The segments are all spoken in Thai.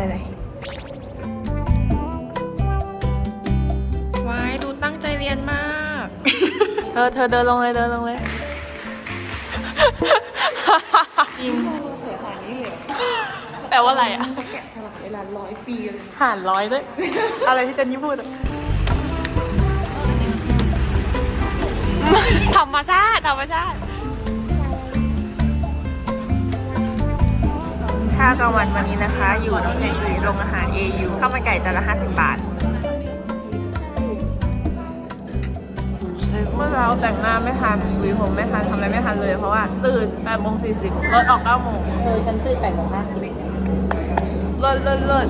รีบทำงานไม่ใช่ไรวายดูตั้งใจเรียนมาก เธอเธอเดินลงเลยเดินลงเลยจริงเสือหานี้เลยแปลว่าอะไรอะ แกะสลักเวลาร้อยปีเลยหารร้อยด้วย อะไรที่เจนนี่พูดอะธรรมชาติธรรมชาติ ข้าวกลางวันวันนี้นะคะอยู่น้องใหญ่อยู่โรงอาหาร AU ข้าวมันไก่จานละ 50 บาทเมื่อเราแต่งหน้าไม่ทันหวีผมไม่ทันทำอะไรไม่ทันเลย เพราะว่าตื่น8โมง40รถออก9โมงเออฉันตื่นแปดโมงห้าสิบเลิศเลิศเลิศ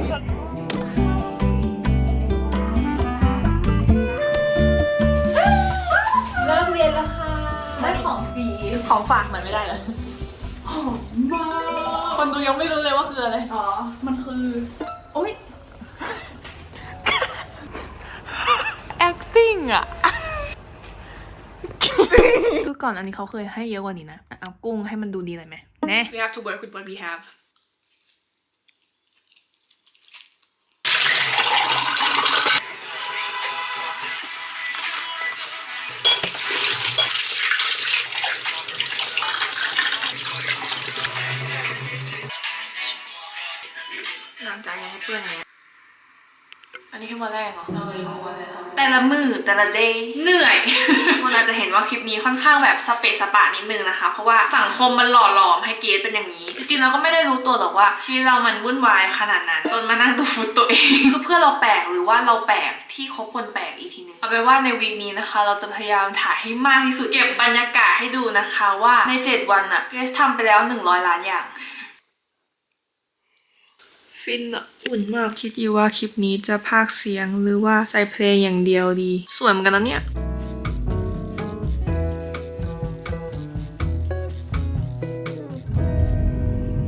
เลิกเรียนแล้วค่ะได้ของฟรีของฝากหน่อยไม่ได้เหรอมา คนดูยังไม่รู้เลยว่าคืออะไร อ๋อ มันคือโอ๊ย acting อะคือก่อนอันนี้เขาเคยให้เยอะกว่านี้นะ เอากุ้งให้มันดูดีหน่อยไหมแน่ we have to work with what we have อันนี้แค่วันแรกเหรอเออวันแรกแต่ละมือแต่ละ day เหนื่อยมันอาจจะเห็นว่าคลิปนี้ค่อนข้างแบบสเปซสปะนิดนึงนะคะ เพราะว่าสังคมมันหล่อหลอมให้เกรดเป็นอย่างนี้ จริงๆเราก็ไม่ได้รู้ตัวหรอกว่า ชีวิตเรามันวุ่นวายขนาดนั้น จนมานั่งดูฟุตตัวเอง คือเพื่อเราแปลกหรือว่าเราแปลกที่คบคนแปลกอีกทีนึงเอาเป็นว่าในวีคนี้นะคะ เราจะพยายามถ่ายให้มากที่สุดเก็บบรรยากาศให้ดูนะคะ ว่าใน 7 วันอะเกรซทำไปแล้ว 100 ล้านอย่าง ฟินอะอุ่นมากคิดอยู่ว่าคลิปนี้จะพากย์เสียงหรือว่าใส่เพลงอย่างเดียวดี สวยเหมือนกันนะเนี่ย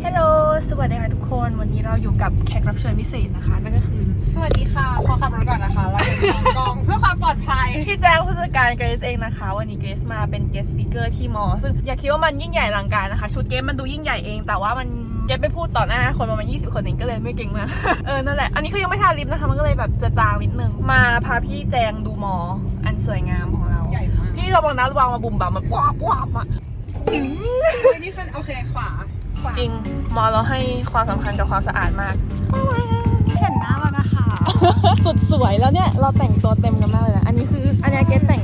ฮัลโหลสวัสดีค่ะทุกคน วันนี้เราอยู่กับแขกรับเชิญพิเศษนะคะ นั่นก็คือสวัสดีค่ะ ขอขับรถก่อนนะคะเราเป็นของกองเพื่อความปลอดภัย พี่แจ้งผู้จัดการเกรซเองนะคะ วันนี้เกรซมาเป็นเกสต์สปีกเกอร์ที่มอซึ่งอย่าคิดว่ามันยิ่งใหญ่อลังการนะคะ ชุดเกสมันดูยิ่งใหญ่เอง แต่ว่ามัน เกสไปพูดต่อหน้าคนประมาณ20 คนเองก็เลยไม่เก่งมาก เออ นั่นแหละ อันนี้คือยังไม่ทาลิปนะคะ มันก็เลยแบบจะจางนิดนึง มาพาพี่แจงดูมอ อันสวยงามของเรา ใหญ่มากพี่ระวังนะระวังมาบุ่มบ่ามันว้าบว้าบอะนี่คือโอเคขวาขวาจริงมอเราให้ความสำคัญกับความสะอาดมาก เห็นหน้าแล้วนะคะ สุดสวยแล้วเนี่ย เราแต่งตัวเต็มกันมากเลยนะ อันนี้คือ อันนี้เกสแต่ง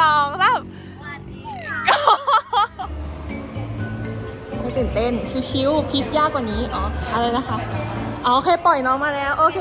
สองสามไม่ตื่นเต้น ชิวๆพีชยากกว่านี้ อ๋อ อะไรนะคะ อ๋อ โอเค ปล่อยน้องมาแล้ว โอเค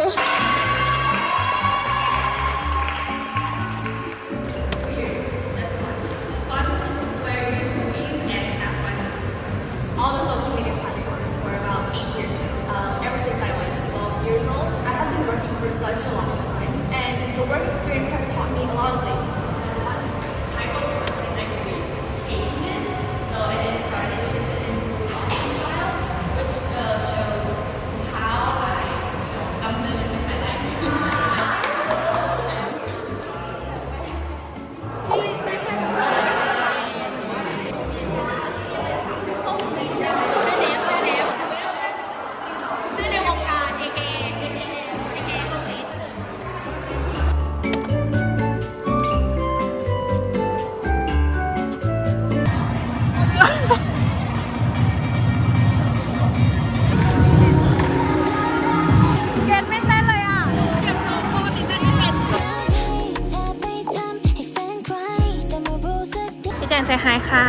แจงเซฮายค่ะ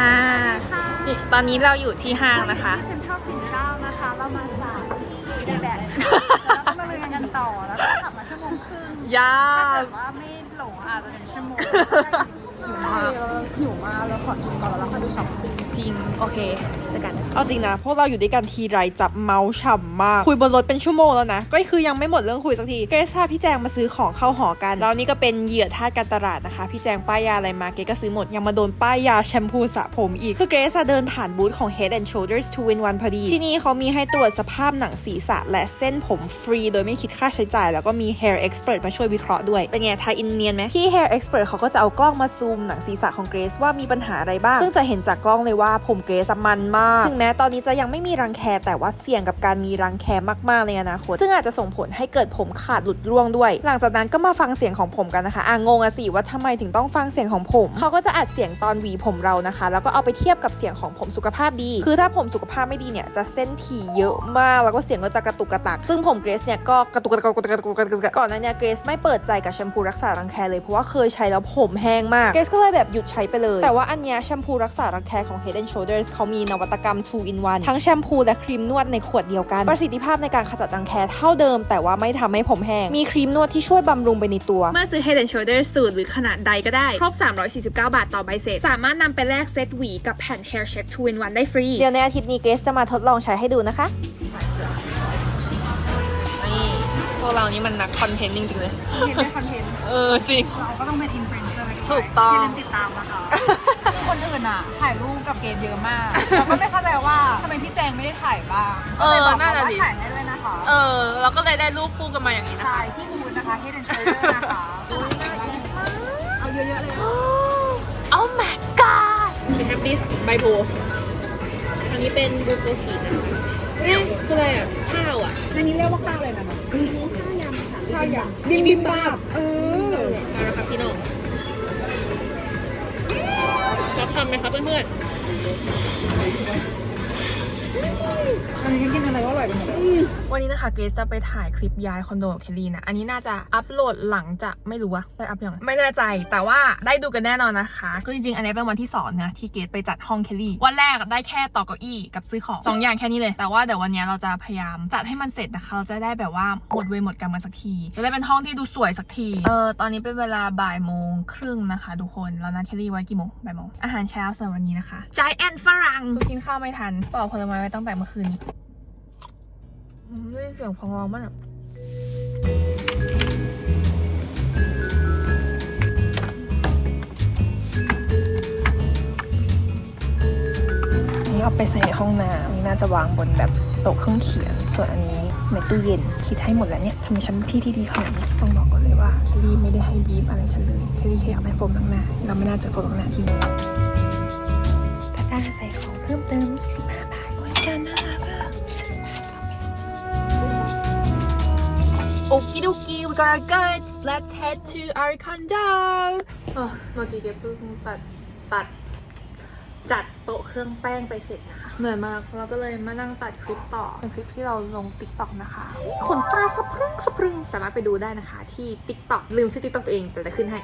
นี่ตอนนี้เราอยู่ที่ห้างนะคะ เซ็นทรัลปิ่นเกล้านะคะ เรามาจากเดแบบแล้วก็มาเรียนกันต่อแล้วก็ขับมาชั่วโมงครึ่งยาถ้าเกิดว่าไม่หลงอาจจะเป็นชั่วโมงหิวมากหิวมากเราขอกินก่อนแล้วเราค่อยไปช้อปปิ้งจริง โอเคเจอกันเอาจริงนะพวกเราอยู่ด้วยกันทีไรจับเมาฉ่ำมาก คุยบนรถเป็นชั่วโมงแล้วนะ ก็คือยังไม่หมดเรื่องคุยสักที เกรซพาพี่แจงมาซื้อของเข้าหอกัน แล้วนี่ก็เป็นเหยื่อท่าสการตลาดนะคะ พี่แจงป้ายยาอะไรมาเกรซก็ซื้อหมด ยังมาโดนป้ายยาแชมพูสระผมอีก คือเกรซเดินผ่านบูธของ Head and Shoulders 2 in 1พอดี ที่นี่เขามีให้ตรวจสภาพหนังศีรษะและเส้นผมฟรี โดยไม่คิดค่าใช้จ่าย แล้วก็มี Hair Expert มาช่วยวิเคราะห์ด้วย เป็นไงทายอินเนียนไหมพี่ Hair Expert เขาก็จะเอากล้องมาซูมหนังศีรษะของเกรซว่ามีปัญหาอะไรบ้าง ซึ่งจะเห็นจากกล้องเลยว่าผมเกรซมันมากถึงแม้ตอนนี้จะยังไม่มีรังแคแต่ว่าเสี่ยงกับการมีรังแคมากๆในอนาคตซึ่งอาจจะส่งผลให้เกิดผมขาดหลุดร่วงด้วย หลังจากนั้นก็มาฟังเสียงของผมกันนะคะอะงงอะสิว่าทำไมถึงต้องฟังเสียงของผม เขาก็จะอัดเสียงตอนหวีผมเรานะคะ แล้วก็เอาไปเทียบกับเสียงของผมสุขภาพดี คือถ้าผมสุขภาพไม่ดีเนี่ยจะเส้นถี่เยอะมาก แล้วก็เสียงก็จะกระตุกกระตัก ซึ่งผมเกรซเนี่ยก็กระตุกกระตุกกระตุกกระตุกกระตุกกระตุกก่อนหนั้นเนี่ยเกรซไม่เปิดใจกับแชมพูรักษารังแคเลยเพราะว่าเคยใช้แล้วผมแห้งมากเกรซก็เลยแบบหยุดใช้ไปเลย แต่ว่าอันเนี้ยแชมพูรักษารังแคของ Head and Shoulders เขามีนวัตกรรม2 in 1 ทั้งแชมพูและครีมนวดในขวดเดียวกัน ประสิทธิภาพในการขจัดรังแคเท่าเดิม แต่ว่าไม่ทำให้ผมแห้ง มีครีมนวดที่ช่วยบำรุงไปในตัว เมื่อซื้อ Head and Shoulders สูตรหรือขนาดใดก็ได้ ครบ 349 บาทต่อใบเสร็จ สามารถนำไปแลกเซตหวีกับแผ่น Hair Check 2 in 1 ได้ฟรี เดี๋ยวในอาทิตย์นี้เกรซจะมาทดลองใช้ให้ดูนะคะนี่พวกเรานี่มันนักคอนเทนต์จริงๆเลยเห็นได้คอนเทนต์ เออจริง เราก็ต้องเป็นอินฟลูเอนเซอร์ ถูกต้องอย่าลืมติดตามนะคะ คนอื่นอะ ถ่ายรูปกับเกณฑ์เยอะมากเราก็ไม่เข้าใจว่าทำไมพี่แจงไม่ได้ถ่ายบ้างเออก็ลยบอกนั่นน่ะว่าดิถ่ายให้ด้วยนะคะเออ เราก็เลยได้รูปคู่กันมาอย่างนี้นะ ใช่คะที่บูธนะคะ Head and Shoulder นะคะอุ๊ยน่ากินมากเอาเยอะๆเลย Oh my god เป็นแฮปปี้ใบโพอันนี้เป็นบูโกกินะเอ๊ะคืออะไรอะ ข้าวอะอันนี้เรียกว่าข้าวเลยนะคะข้าวยำบิมบิมบับเออมาแล้วครับพี่น้อง ทำไหมครับเพื่อน อันนี้กินอะไรก็อร่อยไปหมดเลยๆวันนี้นะคะเกรซจะไปถ่ายคลิปย้ายคอนโดกับเคลลี่นะ อันนี้น่าจะอัปโหลดหลังจะไม่รู้ว่าได้อัพยังไม่แน่ใจ แต่ว่าได้ดูกันแน่นอนนะคะก็จริงๆ อันนี้เป็นวันที่สองนะที่เกรซไปจัดห้องเคลลี่ วันแรกได้แค่ต่อเก้าอี้กับซื้อของสองอย่างแค่นี้เลย แต่ว่าเดี๋ยววันนี้เราจะพยายามจัดให้มันเสร็จนะคะเราจะได้แบบว่าหมดเวรหมดกรรมกันสักที จะได้เป็นห้องที่ดูสวยสักที เออตอนนี้เป็นเวลาบ่ายโมงครึ่งนะคะทุกคนแล้วนัดเคลลี่ไว้กี่โมงบ่ายโมงอาหารเช้าสำหรับวันนี้นะคะใจแอนฝรั่งคือกินข้าวไม่ทันปอกผลไม้ไว้ตั้งแต่เมื่อคืนนี้อืมได้ยินเสียงฟองร้องมั้งอะนี่เอาไปใส่ในห้องน้ำนี่น่าจะวางบนแบบโต๊ะเครื่องเขียน ส่วนอันนี้ในตู้เย็นคิดให้หมดแล้วเนี่ยทำไมฉันเป็นพี่ที่ดีขนาดนี้ต้องบอกก่อนเลยว่าเคลลี่ไม่ได้ให้บีบอะไรฉันเลยเคลลี่แค่อยากได้โฟมล้างหน้าเราไม่น่าเจอโฟมล้างหน้าที่นี่ Okie dokie we got our goods let's head to our condo เออเมื่อกี้เดี๋ยวเพิ่งตัดตัดจัดโต๊ะเครื่องแป้งไปเสร็จนะคะ เหนื่อยมากเราก็เลยมานั่งตัดคลิปต่อเป็นคลิปที่เราลง t ิ k t o k นะคะขนตาสะพรึงสะพรึงสามารถไปดูได้นะคะ ที่ t ิ k t o k ลืมชื่อ t ิ k t o k ตัวเองแต่จะขึ้นให้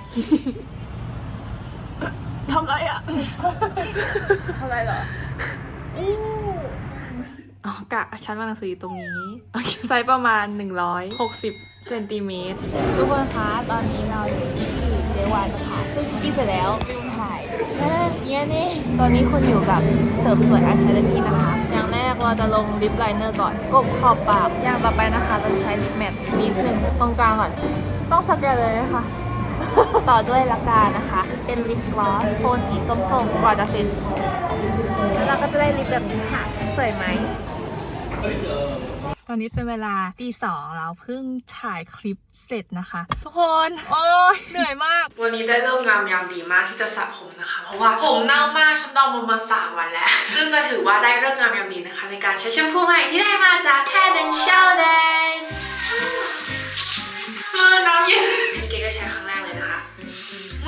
ทำไรอะทำอะไรเหรอ อ๋อกะชั้นวางหนังสืออยู่ตรงนี้ไซส์ประมาณ 160เซนติเมตรทุกคนคะตอนนี้เราอยู่ที่เจวานนะคะซึ่งกินเสร็จแล้วลืมถ่ายเนี่ยนี่ตอนนี้คุณอยู่กับเสริมสวยอาร์ตเทเลพีนะคะอย่างแรกเราจะลงลิปไลเนอร์ก่อนกบขอบปากอย่างต่อไปนะคะเราจะใช้ลิปแมทนิดนึงตรงกลางก่อน ต้องสแกนเลยนะคะต่อด้วยลักานะคะ เป็นลิปกลอสโทนสีส้มๆกว่าจะเสร็จแล้วเราก็จะได้ลิปแบบนี้ค่ะ สวยไหม ตอนนี้เป็นเวลาตีสองเราเพิ่งถ่ายคลิปเสร็จนะคะ ทุกคน โอ้ยเหนื่อยมาก วันนี้ได้เริ่มงามยามดีมากที่จะสระผมนะคะ เพราะว่าผมเน่ามากฉันดองมาประมาณสามวันแล้ว ซึ่งก็ถือว่าได้เริ่มงามยามดีนะคะ ในการใช้แชมพูใหม่ที่ได้มาจาก Head and Shoulders มือน้ำเย็นนี่เก๋ก็ใช้ครั้งแรกเลยนะคะ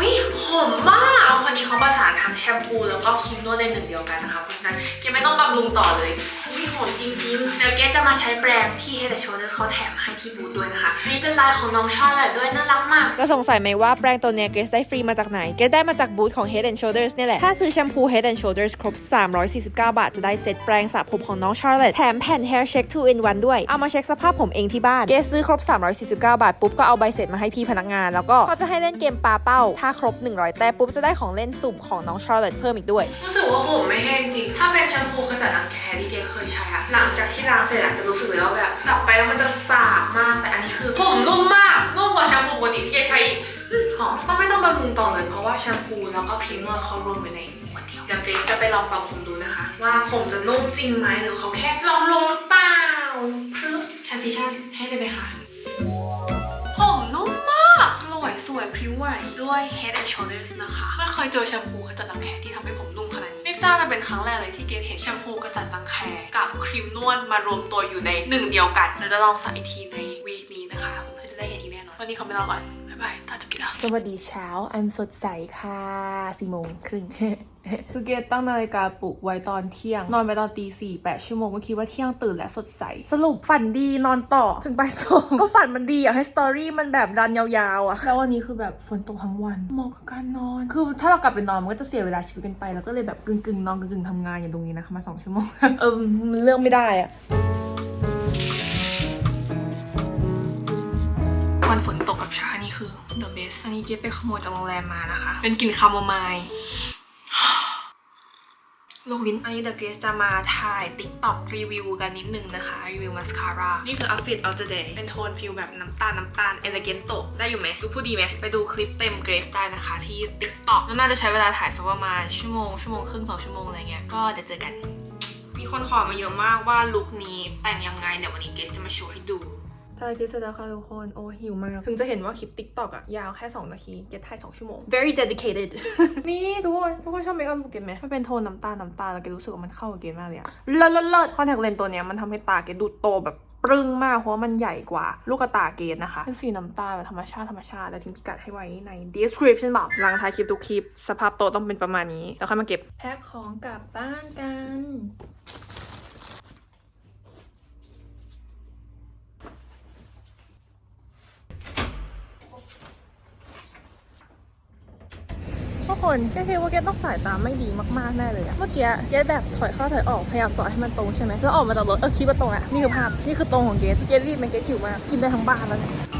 วิหอมมากเอาคนนี้เขาประสานทั้งแชมพูแล้วก็ครีมนวดในหนึ่งเดียวกันนะคะ เพราะฉะนั้นเกไม่ต้องบำรุงต่อเลยวิหหอมจริงๆเดี๋ยวเกจะมาใช้แปรงที่ Head and Shoulders เขาแถมให้ที่บูธด้วยนะคะอันนี่เป็นลายของน้องชาร์ลอตด้วยน่ารักมาก ก็สงสัยไหมว่าแปรงตัวเนี้ยเกรซได้ฟรีมาจากไหน เกรซได้มาจากบูธของ Head and Shoulders เนี่ยแหละ ถ้าซื้อแชมพู Head and Shoulders ครบ 349 บาท จะได้เซ็ตแปรงสระผมของน้อง Charlotte แถมแผ่น Hair Check 2 in 1ด้วย เอามาเช็คสภาพผมเองที่บ้าน เกรซซื้อครบ 349 บาทปุ๊บก็เอาใบเสร็จมาให้พี่พนักงาน แล้วก็เขาจะให้เล่นเกมปาเป้าถ้าครบ 100 แต้มปุ๊บจะได้ของเล่นสุ่มของน้อง Charlotte เพิ่มอีกด้วย รู้สึกว่าผมไม่แห้งจริง ถ้าเป็นแชมพูกระจัดรังแคที่เกเคยใช้อะหลังจากที่ล้างเสร็จอะจะรู้สึกเลยว่าแบบจับไปแล้วมันจะสาบมาก แต่อันนี้คือผมนุ่มมาก นุ่มกว่าแชมพูปกติที่เกใช้อีกอืมหอมก็ไม่ต้องบำรุงต่อเลยเพราะว่าแชมพูแล้วก็พรีเมอร์เขารวมอยู่ในขวดเดียวเดี๋ยวเกรซจะไปลองปรับผมดูนะคะ ว่าผมจะนุ่มจริงไหมหรือเขาแค่ลองลงหรือเปล่าพรึบ transition ให้เลยไหมคะผมนุ่มมาก สลวยสวยพริ้วไหวด้วย Head and Shoulders นะคะ ไม่เคยเจอแชมพูกระจัดรังแคที่ทำให้ผมนุ่มขนาดนี้นี่น่าจะเป็นครั้งแรกเลยที่เกดเห็นแชมพูกระจัดรังแคกับครีมนวดมารวมตัวอยู่ในหนึ่งเดียวกันเราจะลองใส่อีกทีในวีคนี้นะคะเพื่อนๆจะได้เห็นอีกแน่นอนวันนี้ขอไปรอก่อน บ๊ายบายตาจะปิดแล้วสวัสดีเช้า อันสดใสค่ะสี่โมงครึ่งคือเกตตั้งนาฬิกาปลุกไว้ตอนเที่ยง นอนไปตอนตีสี่แปดชั่วโมงก็คิดว่าเที่ยงตื่นและสดใส สรุปฝันดีนอนต่อถึงไปสองก็ฝันมันดีอยากให้สตอรี่มันแบบรันยาวๆอะแล้ววันนี้คือแบบฝนตกทั้งวันเหมาะกับการนอน คือถ้าเรากลับไปนอนมันก็จะเสียเวลาชีวิตกันไป แล้วก็เลยแบบกึ่งๆนอนกึ่งๆทำงานอยู่ตรงนี้นะคะมาสองชั่วโมงเออมันเลือกไม่ได้อะ วันฝนตกกับชานี่คือ the best อันนี้เจ๊ไปขโมยจากโรงแรมมานะคะ เป็นกลิ่นคาโมไมล์โลกลิ้นอันนี้ The Grace จะมาถ่าย TikTok รีวิวกันนิดนึงนะคะ รีวิวมาสคาร่า นี่คือ outfit of the day เป็นโทนฟิลแบบน้ำตาล น้ำตาล elegant ได้อยู่ไหม ดูผู้ดีไหม ไปดูคลิปเต็ม Grace ได้นะคะที่ TikTok แล้วน่าจะใช้เวลาถ่ายสักประมาณชั่วโมง ชั่วโมงครึ่งสองชั่วโมงอะไรเงี้ย ก็เดี๋ยวเจอกัน มีคนขอมาเยอะมากว่าลุคนี้แต่งยังไง เดี๋ยววันนี้ Grace จะมาโชว์ให้ดู ถ่ายคลิปเสร็จแล้วค่ะทุกคน โอ้หิวมาก ถึงจะเห็นว่าคลิป TikTok อะยาวแค่ 2 นาที เก็ตถ่าย2 ชั่วโมง very dedicated นี่ทุกคน ทุกคนชอบเมคอัพลูกเกตไหมมันเป็นโทนน้ำตาลน้ำตาลแล้วเกตรู้สึกว่ามันเข้ากับเกตมากเลยอะเลิศเลิศเลิศคอนแทคเลนส์ตัวเนี้ยมันทำให้ตาเกตดูโตแบบปรึ้งมากเพราะว่ามันใหญ่กว่าลูกตาเกตนะคะเป็นสีน้ำตาลแบบธรรมชาติธรรมชาติแล้วทิ้งพิกัดให้ไว้ใน description box หลังท้ายคลิปทุกคลิป สภาพโตะต้องเป็นประมาณนี้แล้วค่อยมาเก็บแพ็คของกลับบ้านกัน นแกคิดว่าแกต้องสายตาไม่ดีมากๆแน่เลยอะเมื่อกี้แกแบบถอยเข้าถอยออกพยายามจอดให้มันตรงใช่ไหมแล้วออกมาจากรถเออคิดว่าตรงอะนี่คือภาพนี่คือตรงของเกสเกสรีบมันเกสขิวมากกินได้ทั้งบ้านแล้วเนี่ย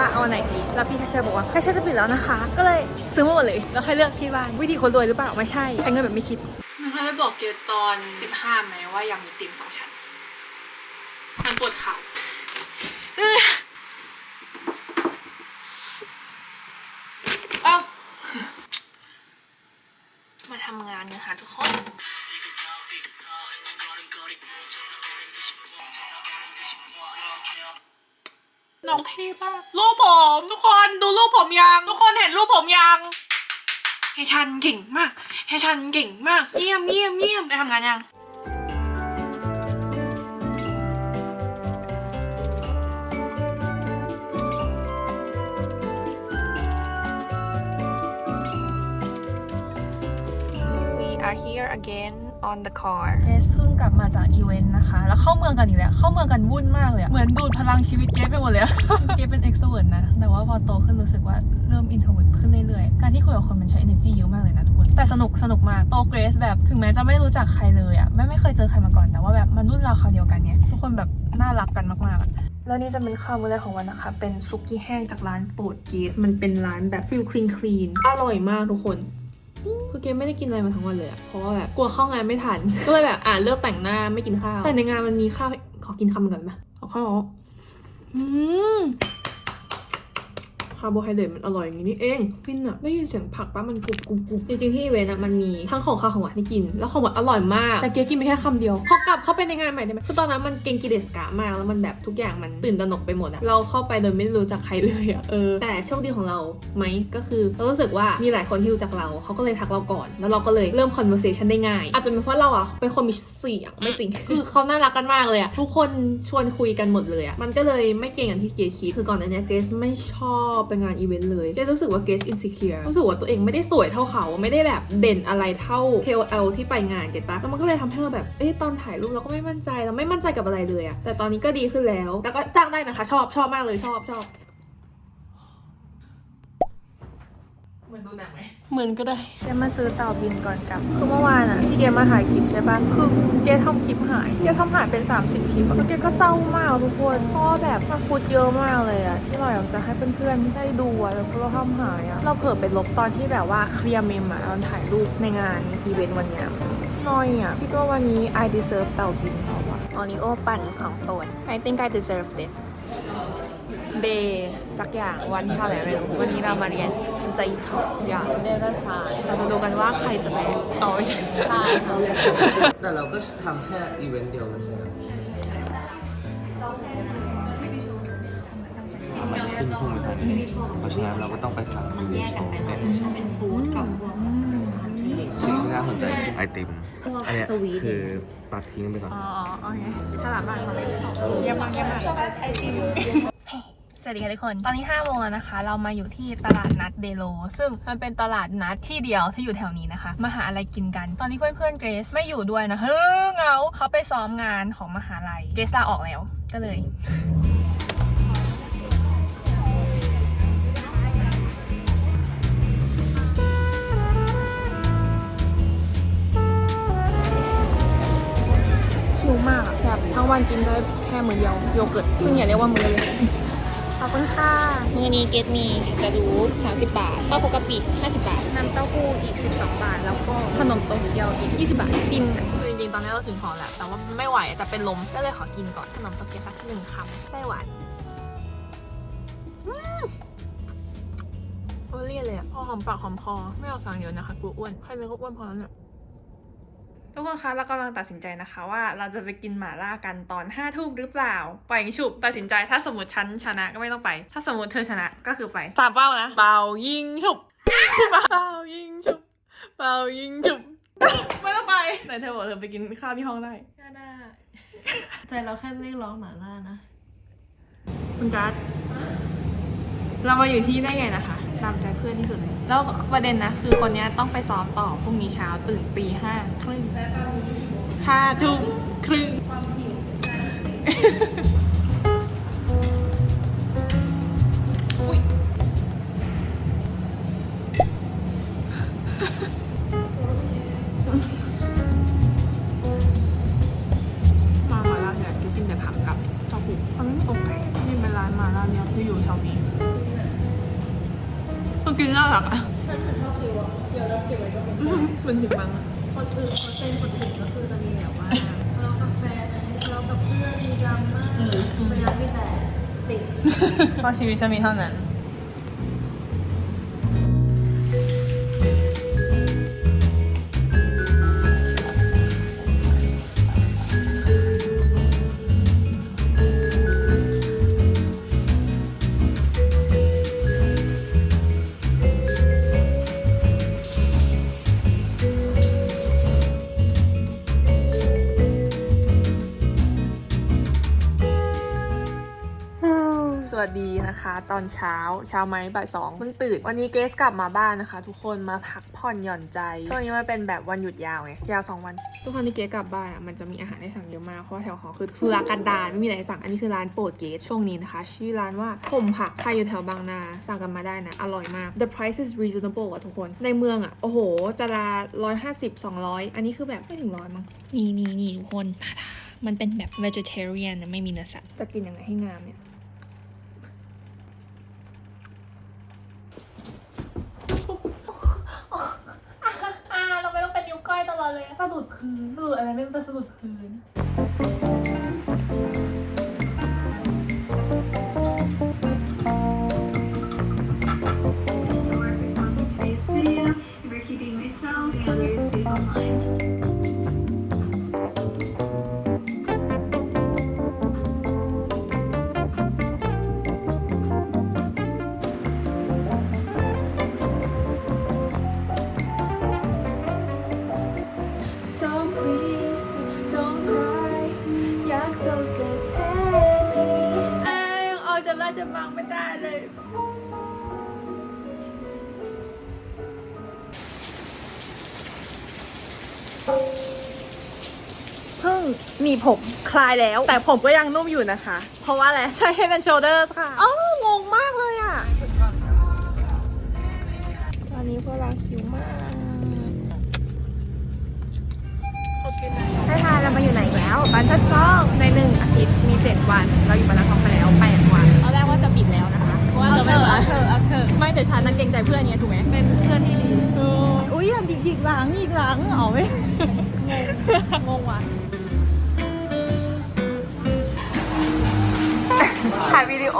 ว่าเอาไหนดีแล้วพี่ชาเชอร์บอกว่าแค่เชื่อจะปิดแล้วนะคะ ก็เลยซื้อมาหมดเลยแล้วใครเลือกที่บ้านวิธีคนรวยหรือเปล่าไม่ใช่ใช้เงินแบบไม่คิดมันเคยบอกเกลตอน 15ไหมว่ายังมีเตียงสองชั้นมันปวดเข่า น้องเท่มากรูปผมทุกคนดูรูปผมยัง ทุกคนเห็นรูปผมยังเฮชันเก่งมากเฮชันเก่งมากเยี่ยมเยี่ยมเยี่ยมได้ทำงานยัง We are here again on the car เกสเพิ่งกลับมาจากอีเวนต์นะคะ แล้วเข้าเมืองกันอีกแล้ว เข้าเมืองกันวุ่นมากเลยอะเหมือนดูดพลังชีวิตเกสไปหมดเลยอะเกสเป็นเอ็กโซเวิร์นะ แต่ว่าพอโตขึ้นรู้สึกว่าเริ่มอินโทรเวิร์ขึ้นเรื่อยๆ การที่คุยกับคนมันใช้ energy เยอะมากเลยนะทุกคน แต่สนุกสนุกมากโตเกรสแบบถึงแม้จะไม่รู้จักใครเลยอะไม่ไม่เคยเจอใครมาก่อน แต่ว่าแบบมันรุ่นราวคราวเดียวกันเนี่ยทุกคนแบบน่ารักกันมากๆอะแล้วนี่จะเป็นข้าวมื้อแรกของวันนะคะ เป็นซุกี้แห้งจากร้านโปรดเกสมันเป็นร้านแบบฟิลคลีนคลีนอร่อยมากทุกคน คือเกมไม่ได้กินอะไรมาทั้งวันเลยอะเพราะว่าแบบกลัวเข้างานไม่ทัน ก็เลยแบบอ่านเลือกแต่งหน้าไม่กินข้าว แต่ในงานมันมีข้าวให้ขอกินคำหนึ่งก่อนไหมขอข้าวเหรออืม คคาร์โบไฮเดรตมันอร่อยอย่างนี้นี่เองฟินอะได้ยินเสียงผักปะมันกรุบกรุบกรุบจริงๆที่อีเวนต์อะมันมีทั้งของคาวของหวานให้กิน แล้วของหวานอร่อยมาก แต่เกียกินไปแค่คำเดียวพอกลับเข้าไปในงานใหม่ได้ไหมคือตอนนั้นมันเก่งกิเดสกะมากแล้วมันแบบทุกอย่างมันตื่นตระหนกไปหมดอะเราเข้าไปโดยไม่รู้จักใครเลยอะเออแต่โชคดีของเราไหมก็คือเรารู้สึกว่ามีหลายคนที่รู้จักเราเขาก็เลยทักเราก่อน แล้วเราก็เลยเริ่ม conversation ได้ง่าย อาจจะเป็นเพราะเราอะเป็นคนมีเสียงไม่จริงคือเขาน่ารักกันมากเลยอะทุกคนชวนคุยกันหมดเลยอะมันก็เลยไม่เก่งอย่างที่เกรซคิดคือก่อนหน้านี้เกรซไม่ชอบไปงานอีเวนต์เลยเจ๊รู้สึกว่าเกสอินสิเคียรู้สึกว่าตัวเองไม่ได้สวยเท่าเขาไม่ได้แบบเด่นอะไรเท่า KOL ที่ไปงานเก็ตปะแล้วมันก็เลยทำให้เราแบบเอ๊ะตอนถ่ายรูปเราก็ไม่มั่นใจเราไม่มั่นใจกับอะไรเลยอะแต่ตอนนี้ก็ดีขึ้นแล้วแต่ก็จ้างได้นะคะ ชอบชอบมากเลยชอบชอบ เหมือนดูหนังไหมเหมือนก็ได้เจะมาซื้อเต่าบินก่อนกลับคือเมื่อวานอะที่เกมมาถ่ายคลิปใช่ปะคือเกมทำคลิปหายเกมทำหายเป็น 30 คลิปแล้วเกมก็เศร้ามากทุกคนเพราะว่าแบบมาฟุตเยอะมากเลยอะที่เราอยากจะให้เพื่อนๆได้ดูอะแล้วก็เราทำหายอะเราเผลอไปลบตอนที่แบบว่าเคลียร์เมมอะตอนถ่ายรูปในงานอีเวนต์วันเนี้ยน้อยอะคิดว่าวันนี้ I deserve เต่าบินเพราะว่าโอริโอปั่นของโปรด I think I deserve this เดย์สักอย่างวันที่เท่าไหร่ไม่รู้วันนี้เรามาเรียน ใจเถอะอย่างเดลต้าไซน์เราจะดูกันว่าใครจะแพ้เอาไม่ใช่ใช่ค่ะแต่เราก็ทำแค่อีเวนต์เดียวไม่ใช่เหรอมันขึ้นพุ่งทันเพราะฉะนั้นเราก็ต้องไปทำอีเวนต์โชว์เป็นฟู้ดกับพวกสิ่งที่น่าสนใจคือไอติม อันเนี้ยคือตัดทิ้งไปก่อน อ๋อโอเคฉลาดมากค่ะเยี่ยมมากเยี่ยมมาก สวัสดีค่ะทุกคน ตอนนี้5โมงแล้วนะคะ เรามาอยู่ที่ตลาดนัดเดโล ซึ่งมันเป็นตลาดนัดที่เดียวที่อยู่แถวนี้นะคะ มาหาอะไรกินกัน ตอนนี้เพื่อนๆเกรซไม่อยู่ด้วยนะ เฮ้ยเงาเขาไปซ้อมงานของมหาลัย เกรซลาออกแล้ว ก็เลยคิวมากแบบทั้งวันกินได้แค่มื้อเดียวโยเกิร์ต ซึ่งอย่าเรียกว่ามื้อเลย ขอบคุณค่ะ มือนี้เกตมีกระดูก30 บาทข้าวโพดกะปิ 50 บาท น้ำเต้าหู้อีก 12 บาท แล้วก็ขนมโตเกียวอีก 20 บาทกินคือจริงๆ ตอนนี้เราถึงหอแล้ว แต่ว่าไม่ไหวจะเป็นลมก็เลยขอกินก่อนขนมโตเกียวสักหนึ่งคำไส้หวานอืมโอ้เลี่ยนเลยอะพอหอมปากหอมคอไม่เอาสั่งเยอะนะคะกลัวอ้วน ใครเลยก็อ้วนพอแล้วเนี่ย ทุกคนคะเรากำลังตัดสินใจนะคะว่าเราจะไปกินหม่าล่ากันตอนห้าทุ่มหรือเปล่าปล่อยอย่างนี้ฉุบตัดสินใจถ้าสมมติฉันชนะก็ไม่ต้องไป ถ้าสมมติเธอชนะก็คือไปสามเป้านะเป่ายิงฉุบเป่ายิงฉุบเป่ายิงฉุบไม่ต้องไปแต่เธอบอกเธอไปกินข้าวที่ห้องได้ก็ได้ใจเราแค่เรียกร้องหมาล่านะคุณการ์ด เรามาอยู่ที่ได้ไงนะคะตามใจเพื่อนที่สุดเลยแล้วประเด็นนะคือคนเนี้ยต้องไปซ้อมต่อพรุ่งนี้เช้าตื่นตีห้าครึ่งห้าทุ่มครึ่ง ชีวิตฉันมีเท่านั้น ตอนเช้า เช้าไหมบ่ายสองเพิ่งตื่น วันนี้เกรซกลับมาบ้านนะคะ ทุกคนมาพักผ่อนหย่อนใจ ช่วงนี้มันเป็นแบบวันหยุดยาวไง ยาวสองวัน ทุกคนที่เกรซกลับบ้านอะ มันจะมีอาหารให้สั่งเยอะมาก เพราะว่าแถวหอคือธุรกันดารไม่มีอะไรให้สั่ง อันนี้คือร้านโปรดเกรซช่วงนี้นะคะ ชื่อร้านว่าผมผัก ใครอยู่แถวบางนา สั่งกันมาได้นะ อร่อยมาก the price is reasonable อะทุกคน ในเมืองอะ โอ้โห จะละร้อยห้าสิบสองร้อยอันนี้คือแบบไม่ถึงร้อยมั้ง นี่นี่นี่ทุกคนทาทามันเป็นแบบ vegetarian นะไม่มีเนื้อสัตว์ จะกินยังไงให้งามเนี่ย อ่า เราไม่ต้องเป็นนิ้วก้อยตลอด เลยสะดุดพื้นสะดุดอะไรไม่รู้แต่สะดุดพื้น สุขกับเธอนี้เออออกจากราชมังไม่ได้เลยพึ่งหนีผมคลายแล้ว แต่ผมก็ยังนุ่มอยู่นะคะ เพราะว่าอะไร ใช้ Head and Shoulders ค่ะ อ้างงมากเลยอะวันนี้พวกเรา เรามาอยู่ไหนแล้วบันทัดซองในหนึ่งอาทิตย์มีเจ็ดวัน เราอยู่บันทัดซองไปแล้วแปดวันตอนแรกว่าจะปิดแล้วนะคะเพราะว่าจะไม่มาเธอเธอไม่แต่ฉันนั่งเกรงใจเพื่อนเนี่ยถูกไหมเป็นเพื่อนที่ดีอุ้ยอันอีกอีกหลังอีกหลังเอาไหมงงว่ะถ่ายวิดีโอ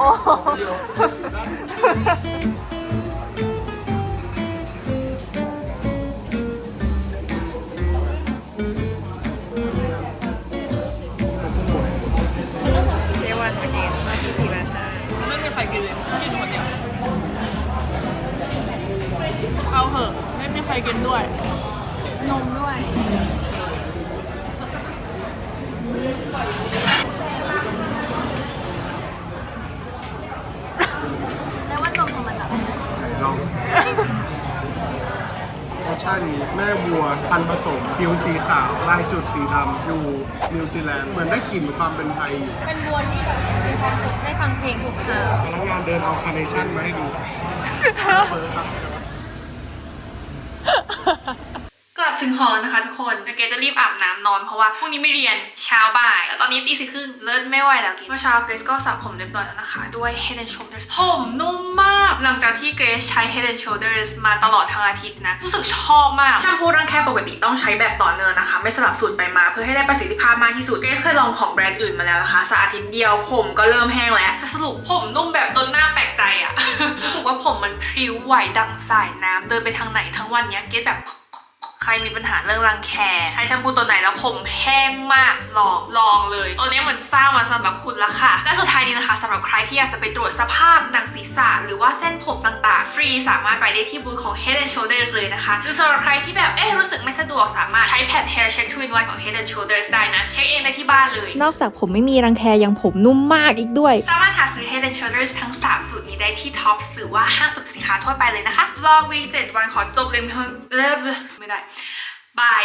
เอาเหอะไม่มีใครกินด้วย นมด้วย แล้วว่านมของมันจะลองรสชาตินี้แม่วัวพันธุ์ผสมผิวสีขาวลายจุดสีดำอยู่นิวซีแลนด์เหมือนได้กลิ่นความเป็นไทยอยู่เป็นบัวที่แบบมีความสุขได้ฟังเพลงทุกเช้า พนักงานเดินเอาคาร์เนชั่นมาให้ดู เปิดครับ กลับ ถึงหอแล้วนะคะทุกคนเดี๋ยวเกรซจะรีบอาบน้ำนอนเพราะว่าพรุ่งนี้ไม่เรียนเช้าบ่ายแล้วตอนนี้ตีสี่ครึ่งเลิศไม่ไหวแล้วกินเมื่อเช้าเกรซก็สระผมเรียบร้อยแล้วนะคะ ด้วย Head and Shoulders ผมนุ่มมาก หลังจากที่เกรซใช้ Head and Shoulders มาตลอดทั้งอาทิตย์นะ รู้สึกชอบมากแชมพูรังแคปกติต้องใช้แบบต่อเนื่องนะคะ ไม่สลับสูตรไปมาเพื่อให้ได้ประสิทธิภาพมากที่สุดเกรซเคยลองของแบรนด์อื่นมาแล้วนะคะสระอาทิตย์เดียวผมก็เริ่มแห้งแล้วแต่สรุปผมนุ่มแบบจนหน้าแปลกใจอะรู้สึกว่าผมมันพริ้วไหวดังสายน้ำเดินไปทางไหนทั้งวันเนี้ยเกรซแบบใค รมีปัญหาเรื่องรังแคใช้แชมพูตัวไหนแล้วผมแห้งมากลองลองเลย ตัวนี้เหมือนสร้างมาสำหรับคุณละค่ะ และสุดท้ายนี้นะคะสำหรับใครที่อยากจะไปตรวจสภาพหนังศีรษะ หรือว่าเส้นผมต่างๆ ฟรีสามารถไปได้ที่บูธของ Head and Shoulders เลยนะคะ หรือสำหรับใครที่แบบเอ๊ะรู้สึกไม่สะดวกสามารถใช้แผ่น Hair Check 2 in 1ของ Head and Shoulders ได้นะ เช็คเองได้ที่บ้านเลย นอกจากผมไม่มีรังแคยังผมนุ่มมากอีกด้วย สามารถหาซื้อ Head and Shoulders ทั้ง 3 สูตรนี้ได้ที่ Tops หรือว่าห้างสรรพสินค้าทั่วไปเลยนะคะ Vlog week 7วันขอจบเลยเพียงเท่าไม่ ได้บาย